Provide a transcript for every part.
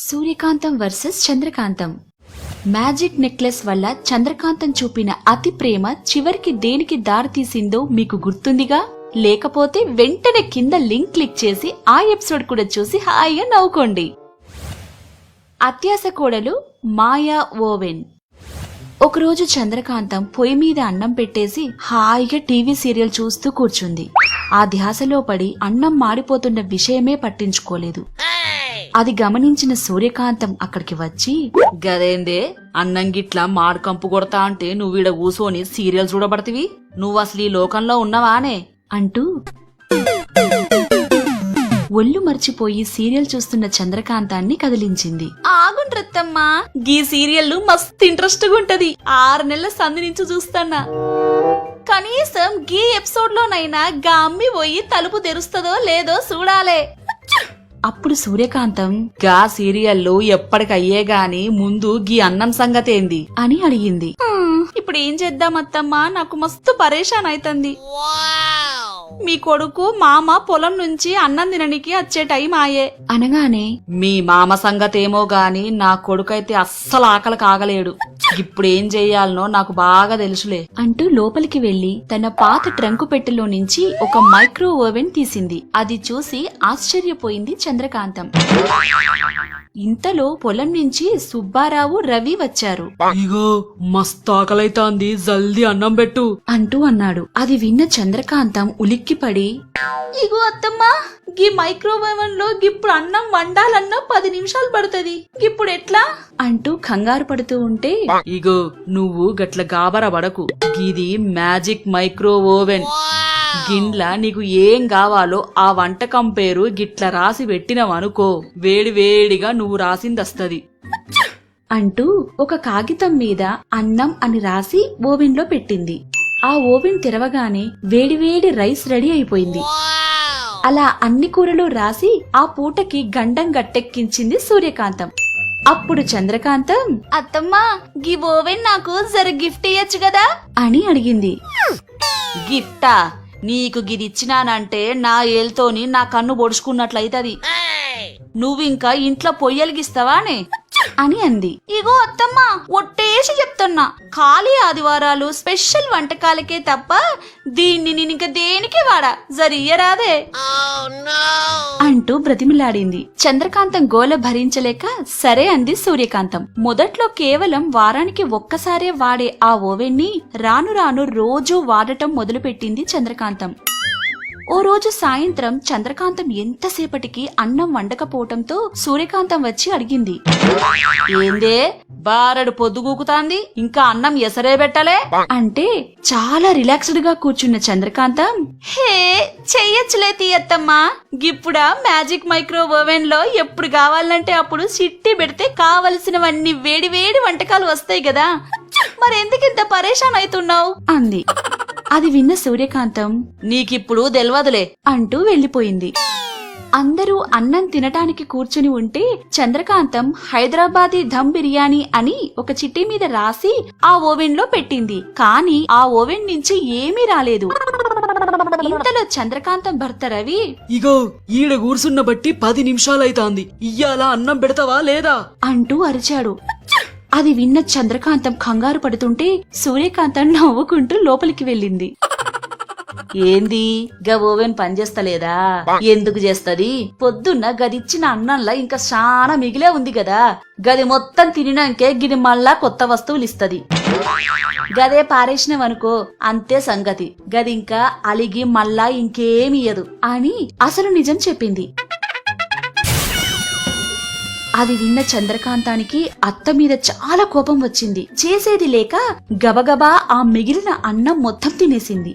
Suryakantham versus Chandrakantham. Magic necklace వల్ల చంద్రకాంతం చూపిన అతి ప్రేమ చివరికి దేనికి దారితీసిందో మీకు గుర్తుందిగా? లేకపోతే వెంటనే కింద లింక్ క్లిక్ చేసి ఆ ఎపిసోడ్ కూడా చూసి హాయిగా నవ్వుకోండి. అత్యాస కోడలు మాయా ఓవెన్. ఒకరోజు చంద్రకాంతం పొయ్యి మీద అన్నం పెట్టేసి హాయిగా టీవీ సీరియల్ చూస్తూ కూర్చుంది. ఆ ధ్యాసలో పడి అన్నం మాడిపోతున్న విషయమే పట్టించుకోలేదు. అది గమనించిన సూర్యకాంతం అక్కడికి వచ్చి గదేందే అన్నం గిట్లా మాడకంపు కొడతా అంటే నువ్వీడ కూసోని సీరియల్ చూడబడతివి? నువ్వు అసలు ఈ లోకంలో ఉన్నవానే? అంటూ ఒళ్ళు మర్చిపోయి సీరియల్ చూస్తున్న చంద్రకాంతాన్ని కదిలించింది. ఆగుండ్రత్తమ్మా గీ సీరియల్ మస్తు ఇంట్రెస్ట్గా ఉంటది ఆరు నెలల సంధి నుంచి చూస్తానా కనీసం గీ ఎపిసోడ్ లోనైనా గా అమ్మి పోయి తలుపు తెరుస్తుందో లేదో చూడాలే. అప్పుడు సూర్యకాంతం గా సీరియల్లు ఎప్పటికయ్యే గాని ముందు గీ అన్నం సంగతేంది? అని అడిగింది. "హ్మ్, ఇప్పుడు ఏం చేద్దాం అత్తమ్మా? నాకు మస్తు పరేషాన్ అయితంది. మీ కొడుకు మామ పొలం నుంచి అన్నం తిననికి వచ్చే టైం ఆయే. అనగానే మీ మామ సంగతేమో గాని నా కొడుకైతే అస్సలు ఆకలి కాగలేడు ఇప్పుడు ఏం చెయ్యాలనో నాకు బాగా తెలుసులే. అంటూ లోపలికి వెళ్ళి తన పాత ట్రంకు పెట్టెలో నుంచి ఒక మైక్రో ఓవెన్ తీసింది. అది చూసి ఆశ్చర్యపోయింది చంద్రకాంతం. ఇంతలో పొలం నుంచి సుబ్బారావు రవి వచ్చారు. ఇగో మస్తు ఆకలైతాంది. జల్దీ అన్నం పెట్టు. అంటూ అన్నాడు. అది విన్న చంద్రకాంతం ఉలిక్కిపడి ఇగో అత్తమ్మా గీ మైక్రోవేవెన్లో ఇప్పుడు అన్నం వండాలన్నా పది నిమిషాలు పడుతుంది. ఇప్పుడు ఎట్లా? అంటూ కంగారు పడుతూ ఉంటే ఇగో నువ్వు గట్ల గాబర పడకు. గిది మ్యాజిక్ మైక్రో ఓవెన్ గిన్ల నీకు ఏం కావాలో ఆ వంటకం పేరు గిట్ల రాసి పెట్టినవనుకో వేడి వేడిగా నువ్వు రాసిందస్తది. అంటూ ఒక కాగితం మీద అన్నం అని రాసి ఓవెన్లో పెట్టింది. ఆ ఓవెన్ తెరవగానే వేడివేడి రైస్ రెడీ అయిపోయింది. అలా అన్ని కూరలు రాసి ఆ పూటకి గండం గట్టెక్కించింది సూర్యకాంతం. అప్పుడు చంద్రకాంతం అత్తమ్మా గీ ఓవెన్ నాకు జర గిఫ్ట్ ఇయ్యచ్చు కదా? అని అడిగింది. గిఫ్టా? నీకు గిది ఇచ్చినానంటే నా ఏల్తోని నా కన్ను పొడుచుకున్నట్లయితది. నువ్వింకా ఇంట్లో పొయ్యలిగిస్తావానే? అని అంది. ఇగో అత్తమ్మా ఒట్టేసి చెప్తున్నా. ఖాళీ ఆదివారాలు స్పెషల్ వంటకాలకే తప్ప దీన్ని నేను ఇంకా దేనికి వాడా? జరియరాదే అంటూ బ్రతిమిలాడింది. చంద్రకాంతం గోల భరించలేక సరే అంది సూర్యకాంతం. మొదట్లో కేవలం వారానికి ఒక్కసారే వాడే ఆ ఓవెన్ని రాను రాను రోజూ వాడటం మొదలుపెట్టింది చంద్రకాంతం. ఓ రోజు సాయంత్రం చంద్రకాంతం ఎంతసేపటికి అన్నం వండకపోవటంతో సూర్యకాంతం వచ్చి అడిగింది. ఏందే? బారడు పొద్దుగూకుతాంది ఇంకా అన్నం ఎసరే పెట్టలే? అంటే చాలా రిలాక్స్డ్గా కూర్చున్న చంద్రకాంతం హే చెయ్యొచ్చులే తీయత్తమ్మా. గిప్పుడా మ్యాజిక్ మైక్రో ఓవెన్లో ఎప్పుడు కావాలంటే అప్పుడు సిట్టి పెడితే కావలసినవన్నీ వేడి వేడి వంటకాలు వస్తాయి కదా. మరెందుకింత పరేషాన్ అవుతున్నావు అంది. అది విన్న సూర్యకాంతం నీకిప్పుడు తెల్వదులే. అంటూ వెళ్ళిపోయింది అందరూ అన్నం తినటానికి కూర్చుని ఉంటే చంద్రకాంతం హైదరాబాదీ ధమ్ బిర్యానీ అని ఒక చిట్టి మీద రాసి ఆ ఓవెన్లో పెట్టింది. కానీ ఆ ఓవెన్ నుంచి ఏమీ రాలేదు. ఇంతలో చంద్రకాంతం భర్త రవి ఇగో ఈడ కూర్చున్న బట్టి పది నిమిషాలైతాంది. ఇయ్యాల అన్నం పెడతావా లేదా? అంటూ అరిచాడు. అది విన్న చంద్రకాంతం కంగారు పడుతుంటే సూర్యకాంతం నవ్వుకుంటూ లోపలికి వెళ్ళింది. ఏంది? గా ఓవెన్ పనిచేస్తలేదా ఎందుకు చేస్తది? పొద్దున్న గదిచ్చిన అన్నంలా ఇంకా చాలా మిగిలే ఉంది కదా. గది మొత్తం తినినాకే గిది మళ్ళా కొత్త వస్తువులు ఇస్తది. గదే పారేసినవనుకో అంతే సంగతి. గది ఇంకా అలిగి మళ్ళా ఇంకేమియదు అని అసలు నిజం చెప్పింది. అది విన్న చంద్రకాంతానికి అత్త మీద చాలా కోపం వచ్చింది. చేసేది లేక గబగబా ఆ మిగిలిన అన్నం మొత్తం తినేసింది.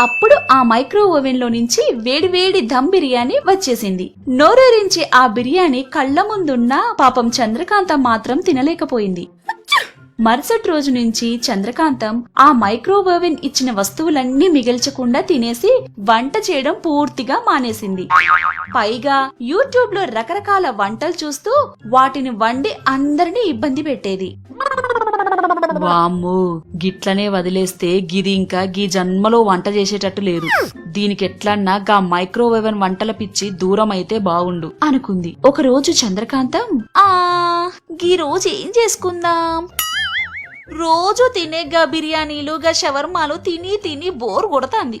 అప్పుడు ఆ మైక్రో ఓవెన్లో నుంచి వేడివేడి దమ్ బిర్యానీ వచ్చేసింది. నోరూరించి ఆ బిర్యానీ కళ్ళ ముందున్న పాపం చంద్రకాంతం మాత్రం తినలేకపోయింది. మరుసటి రోజు నుంచి చంద్రకాంతం ఆ మైక్రో ఓవెన్ ఇచ్చిన వస్తువులన్నీ మిగిల్చకుండా తినేసి వంట చేయడం పూర్తిగా మానేసింది. పైగా యూట్యూబ్లో రకరకాల వంటలు చూస్తూ వాటిని వండి అందరినీ ఇబ్బంది పెట్టేది. వామ్ము గిట్లనే వదిలేస్తే గిది ఇంకా గీ జన్మలో వంట చేసేటట్టు లేదు. దీనికి ఎట్లన్నా గా మైక్రోవేవ్ వంటల పిచ్చి దూరం అయితే బాగుండు అనుకుంది ఒకరోజు చంద్రకాంతం ఆ గీ రోజు ఏం చేసుకుందాం? రోజు తినే గా బిర్యానీలు గా షవర్మాలు తిని తిని బోర్ కొడతాంది.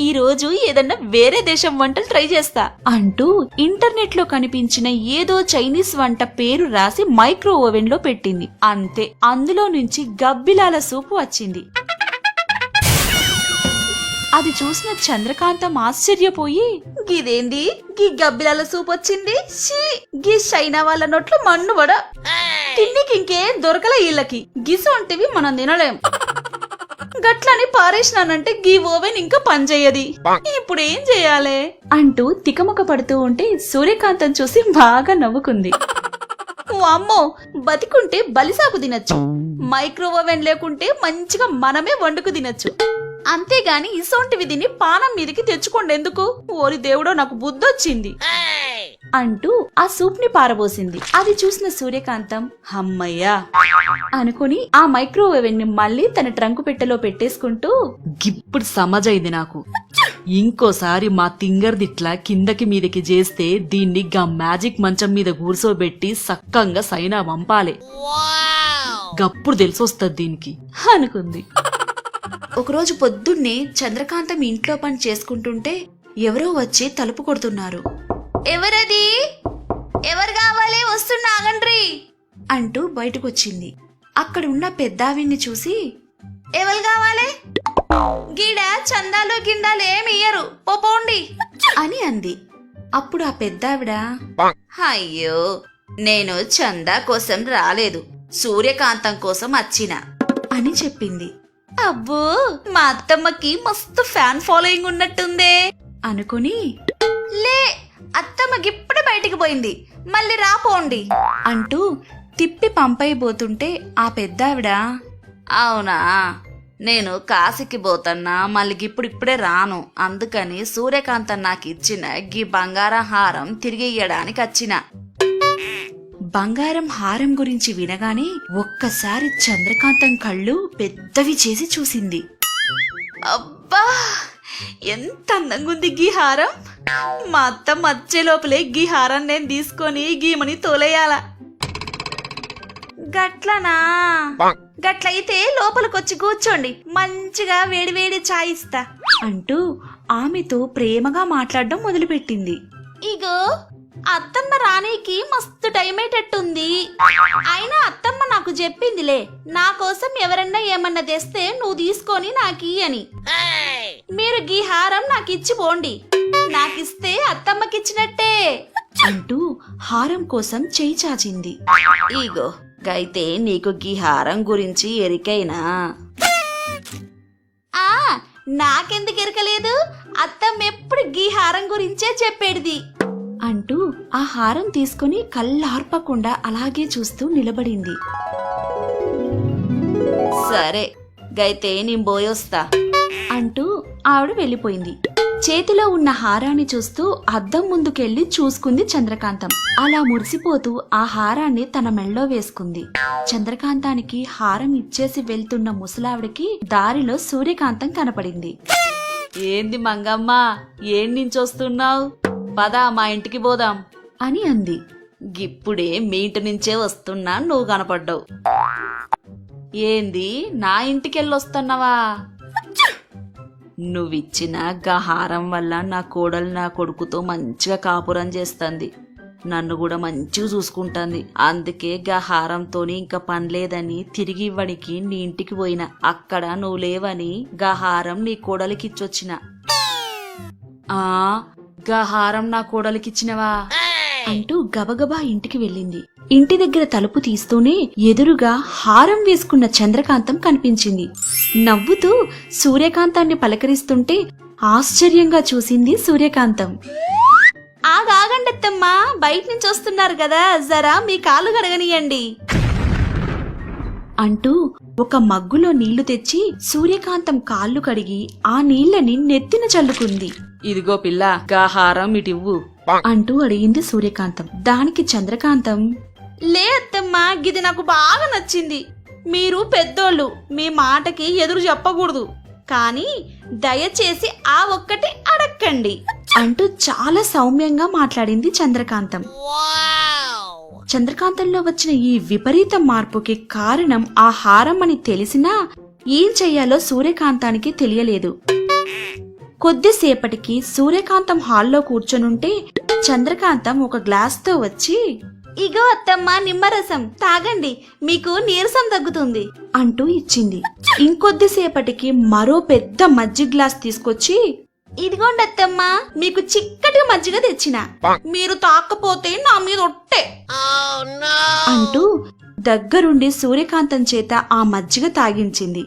ఈ రోజు ఏదన్నా వేరే దేశం వంటలు ట్రై చేస్తా అంటూ ఇంటర్నెట్లో కనిపించిన ఏదో చైనీస్ వంట పేరు రాసి మైక్రో ఓవెన్లో పెట్టింది. అంతే అందులో నుంచి గబ్బిలాల సూపు వచ్చింది. అది చూసిన చంద్రకాంతం ఆశ్చర్యపోయి గిదేంది? గీ గబ్బిలాల సూప్ వచ్చింది? షీ గీ చైనా వాళ్ళ నోట్లు మన్ను వడ. తిండికి ఇంకేం దొరకలే వీళ్ళకి. గిసొంటివి మనం తినలేం. గట్లని పారేసినానంటే గీ ఓవెన్ ఇంకా పనిచేయది. ఇప్పుడు ఏం చేయాలి? అంటూ తికమక పడుతూ ఉంటే సూర్యకాంతం చూసి బాగా నవ్వుకుంది. అమ్మో బతికుంటే బలిసాకు తినచ్చు. మైక్రో ఓవెన్ లేకుంటే మంచిగా మనమే వండుకు తినచ్చు. అంతేగాని ఇసొంటివి తిని పానం మీదకి తెచ్చుకోండి ఎందుకు ఓరి దేవుడో నాకు బుద్ధొచ్చింది. అంటూ ఆ సూప్ని పారబోసింది. అది చూసిన సూర్యకాంతం అమ్మయ్యా అనుకుని ఆ మైక్రోవేవ్ని మళ్ళీ తన ట్రంకు పెట్టెలో పెట్టేసుకుంటూ ఇప్పుడు సమజైంది నాకు. ఇంకోసారి మా తింగర్దిట్లా కిందకి మీదకి చేస్తే దీన్ని గా మ్యాజిక్ మంచం మీద కూర్చోబెట్టి సక్కంగా సైనా పంపాలే గప్పుడు తెలిసొస్తది దీనికి. అనుకుంది. ఒకరోజు పొద్దున్నే చంద్రకాంతం ఇంట్లో పని చేసుకుంటుంటే ఎవరో వచ్చి తలుపు కొడుతున్నారు. ఎవరది? ఎవరు కావాలి? వస్తున్నా ఆగండ్రి! అంటూ బయటకొచ్చింది. అక్కడున్న పెద్దావిన్ని చూసి ఎవరు కావాలి? గీడ చందాలు గిందాలు ఏమి ఇయ్యరు. పోపోండి అని అంది. అప్పుడు ఆ పెద్దావిడ అయ్యో నేను చందా కోసం రాలేదు. సూర్యకాంతం కోసం వచ్చిన. అని చెప్పింది. అబ్బో మా అత్తమ్మకి మస్తు ఫ్యాన్ ఫాలోయింగ్ ఉన్నట్టుందే. అనుకుని లే అత్తమ్మకి ఇప్పుడే బయటికి పోయింది. మళ్ళీ రాపోండి అంటూ తిప్పి పంపైపోతుంటే ఆ పెద్దావిడ అవునా నేను కాశీకి పోతన్నా మళ్ళీ ఇప్పుడు ఇప్పుడే రాను. అందుకని సూర్యకాంతం నాకు ఇచ్చిన గీ బంగారం హారం తిరిగి ఇయ్యడానికి వచ్చిన. బంగారం హారం గురించి వినగానే ఒక్కసారి చంద్రకాంతం కళ్ళు పెద్దవి చేసి చూసింది. అబ్బా! ఎంత అందంగా ఉంది గీ హారం! మా అత్త మచ్చే లోపలే గీ హారం నేను తీసుకొని గీమని తోలేయాల. గట్లనా? గట్లయితే లోపలికొచ్చి కూర్చోండి. మంచిగా వేడివేడి చాయ్ ఇస్తా. అంటూ ఆమెతో ప్రేమగా మాట్లాడడం మొదలుపెట్టింది. ఇగో అత్తమ్మ రానీకి మస్తు టైం అయ్యేటట్టుంది అయినా అత్తమ్మ నాకు చెప్పిందిలే నా కోసం ఎవరన్నా ఏమన్నా తెస్తే నువ్వు తీసుకొని నాకి అని మీరు గీ హారం నాకు ఇచ్చి పోండి. నాకిస్తే అత్తమ్మకిచ్చినట్టే అంటూ హారం కోసం చేయి చాచింది. ఇగో గైతే నీకు గీ హారం గురించి ఎరికైనా. ఆ నాకెందుకు ఎరకలేదు? అత్తమ్మ ఎప్పుడు గీ హారం గురించే చెప్పేడిది అంటూ ఆ హారం తీసుకుని కళ్ళార్పకుండా అలాగే చూస్తూ నిలబడింది. సరే గైతే నేను పోయొస్తా. అంటూ ఆవిడ వెళ్ళిపోయింది. చేతిలో ఉన్న హారాన్ని చూస్తూ అద్దం ముందుకెళ్ళి చూసుకుంది చంద్రకాంతం. అలా మురిసిపోతూ ఆ హారాన్ని తన మెళ్ళో వేసుకుంది. చంద్రకాంతానికి హారం ఇచ్చేసి వెళ్తున్న ముసలావిడికి దారిలో సూర్యకాంతం కనపడింది. ఏంది మంగమ్మ ఏం నుంచొస్తున్నావు? పదా మా ఇంటికి పోదాం. అని అంది. గిప్పుడే మీ ఇంటి నుంచే వస్తున్నా నువ్వు కనపడ్డావు. ఏంది నా ఇంటికెళ్ళొస్తున్నావా? నువ్విచ్చిన గహారం వల్ల నా కోడలు నా కొడుకుతో మంచిగా కాపురం చేస్తుంది. నన్ను కూడా మంచిగా చూసుకుంటుంది. అందుకే గహారంతోని ఇంకా పని లేదని తిరిగి ఇవ్వడానికి నీ ఇంటికి పోయిన. అక్కడ నువ్వు లేవని గహారం నీ కోడలికిచ్చొచ్చిన. ఆ గహారం నా కోడలికిచ్చినవా? అంటూ గబగబా ఇంటికి వెళ్ళింది. ఇంటి దగ్గర తలుపు తీస్తూనే ఎదురుగా హారం వేసుకున్న చంద్రకాంతం కనిపించింది. నవ్వుతూ సూర్యకాంతాన్ని పలకరిస్తుంటే ఆశ్చర్యంగా చూసింది సూర్యకాంతం. ఆగాగండత్తమ్మా బయట నుంచి వస్తున్నారు కదా జరా మీ కాళ్ళు గడగనియండి అంటూ ఒక మగ్గులో నీళ్ళు తెచ్చి సూర్యకాంతం కాళ్ళు కడిగి ఆ నీళ్ళని నెత్తిన చల్లుకుంది. ఇదిగో పిల్ల గాహారం ఇటివ్వు. అంటూ అడిగింది సూర్యకాంతం. దానికి చంద్రకాంతం లే అత్తమ్మా గిది నాకు బాగా నచ్చింది. మీరు పెద్దోళ్ళు మీ మాటకి ఎదురు చెప్పకూడదు. కానీ దయచేసి ఆ ఒక్కటి అడక్కండి. అంటూ చాలా సౌమ్యంగా మాట్లాడింది చంద్రకాంతం. చంద్రకాంతంలో వచ్చిన ఈ విపరీత మార్పుకి కారణం ఆ హారం అని తెలిసినా ఏం చెయ్యాలో సూర్యకాంతానికి తెలియలేదు. కొద్దిసేపటికి సూర్యకాంతం హాల్లో కూర్చొనుంటే చంద్రకాంతం ఒక గ్లాస్తో వచ్చి ఇగో అత్తమ్మ నిమ్మరసం తాగండి మీకు నీరసం తగ్గుతుంది అంటూ ఇచ్చింది. ఇంకొద్దిసేపటికి మరో పెద్ద మజ్జి గ్లాస్ తీసుకొచ్చి ఇదిగోండి అత్తమ్మ మీకు చిక్కటి మజ్జిగ తెచ్చిన. మీరు తాకపోతే నా మీద ఒట్టే అంటూ దగ్గరుండి సూర్యకాంతం చేత ఆ మజ్జిగ తాగించింది.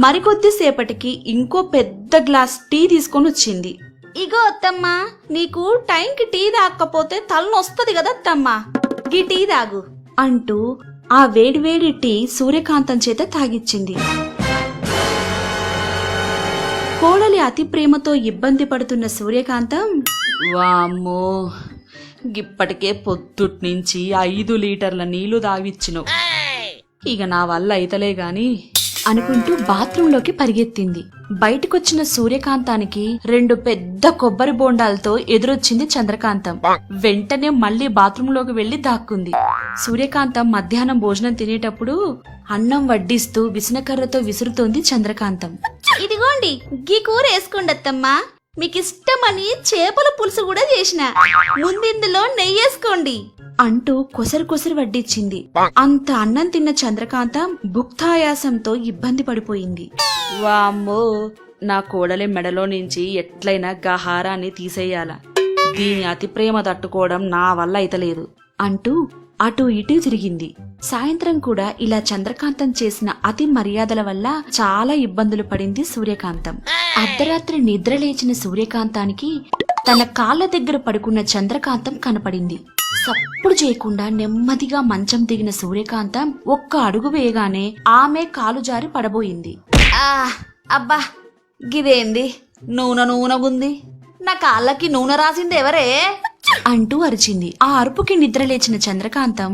మరికొద్దిసేపటికి ఇంకో పెద్ద గ్లాస్ టీ తీసుకొని వచ్చింది. ఇగో అత్తమ్మ నీకు టైంకి టీ తాగకపోతే తలనొస్తది కదా అత్తమ్మ. గీ టీ తాగు. అంటూ ఆ వేడివేడి టీ సూర్యకాంతం చేత తాగిచ్చింది. కోడలి అతి ప్రేమతో ఇబ్బంది పడుతున్న సూర్యకాంతం వామ్మో ఇప్పటికే పొద్దుట్ నుంచి ఐదు లీటర్ల నీళ్ళు దాగిచ్చినావు ఇక నా వల్ల అయితలే గాని అనుకుంటూ బాత్రూంలోకి పరిగెత్తింది. బయటకొచ్చిన సూర్యకాంతానికి రెండు పెద్ద కొబ్బరి బోండాలతో ఎదురొచ్చింది చంద్రకాంతం. వెంటనే మళ్ళీ బాత్రూంలోకి వెళ్ళి దాక్కుంది. సూర్యకాంతం మధ్యాహ్నం భోజనం తినేటప్పుడు అన్నం వడ్డిస్తూ విసనకర్రతో విసురుతోంది చంద్రకాంతం. ఇదిగోండి గీ కూర వేసుకోండి అత్తమ్మా మీకు ఇష్టమని చేపల పులుసు కూడా చేసిన. ముందిందులో నెయ్యేసుకోండి. అంటూ కొసరు కొసరు వడ్డిచ్చింది. అంత అన్నం తిన్న చంద్రకాంతం భుక్తాయాసంతో ఇబ్బంది పడిపోయింది. వామ్మో నా కోడలి మెడలో నుంచి ఎట్లయినా గహారాన్ని తీసేయాల. దీని అతి ప్రేమ తట్టుకోవడం నా వల్ల అయితలేదు. అంటూ అటు ఇటు తిరిగింది. సాయంత్రం కూడా ఇలా చంద్రకాంతం చేసిన అతి మర్యాదల వల్ల చాలా ఇబ్బందులు పడింది సూర్యకాంతం. అర్ధరాత్రి నిద్ర లేచిన సూర్యకాంతానికి తన కాళ్ళ దగ్గర పడుకున్న చంద్రకాంతం కనపడింది. సప్పుడు చేయకుండా నెమ్మదిగా మంచం దిగిన సూర్యకాంతం ఒక్క అడుగు వేయగానే ఆమె కాలు జారి పడబోయింది. ఆ అబ్బా గిదేంది? నూనె నూనెగుంది నా కాళ్ళకి నూనె రాసింది ఎవరే? అంటూ అరిచింది. ఆ అరుపుకి నిద్రలేచిన చంద్రకాంతం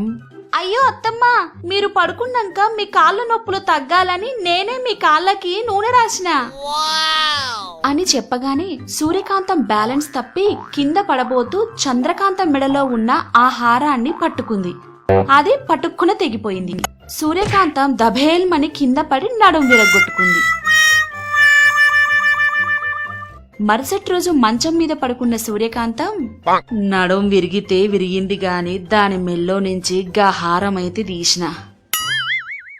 అయ్యో అత్తమ్మ మీరు పడుకున్నాక మీ కాళ్ళ నొప్పులు తగ్గాలని నేనే మీ కాళ్ళకి నూనె రాసిన? అని చెప్పగానే సూర్యకాంతం బ్యాలెన్స్ తప్పి కింద పడబోతూ చంద్రకాంతం మెడలో ఉన్న ఆ హారాన్ని పట్టుకుంది. అది పట్టుక్కున తెగిపోయింది. సూర్యకాంతం దభేల్మని కింద పడి నడుం విరగొట్టుకుంది మరుసటి రోజు మంచం మీద పడుకున్న సూర్యకాంతం నడుం విరిగితే విరిగింది గాని దాని మెల్లో నుంచి గహారమైతే తీసిన.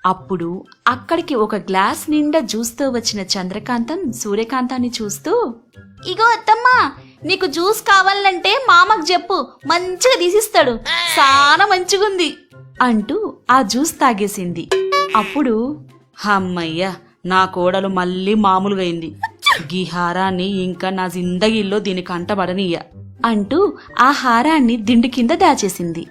అప్పుడు అక్కడికి ఒక గ్లాస్ నిండా జ్యూస్తో వచ్చిన చంద్రకాంతం సూర్యకాంతాన్ని చూస్తూ ఇగో అత్తమ్మా నీకు జ్యూస్ కావాలంటే మామకు చెప్పు మంచిగా తీసిస్తాడు చాలా మంచిగుంది అంటూ ఆ జ్యూస్ తాగేసింది. అప్పుడు హమ్మయ్య నా కోడలు మళ్ళీ మామూలుగా అయింది గీ హారాన్ని ఇంకా నా జిందగీల్లో దీని కంటబడనీయ అంటూ ఆ హారాన్ని దిండు కింద దాచేసింది.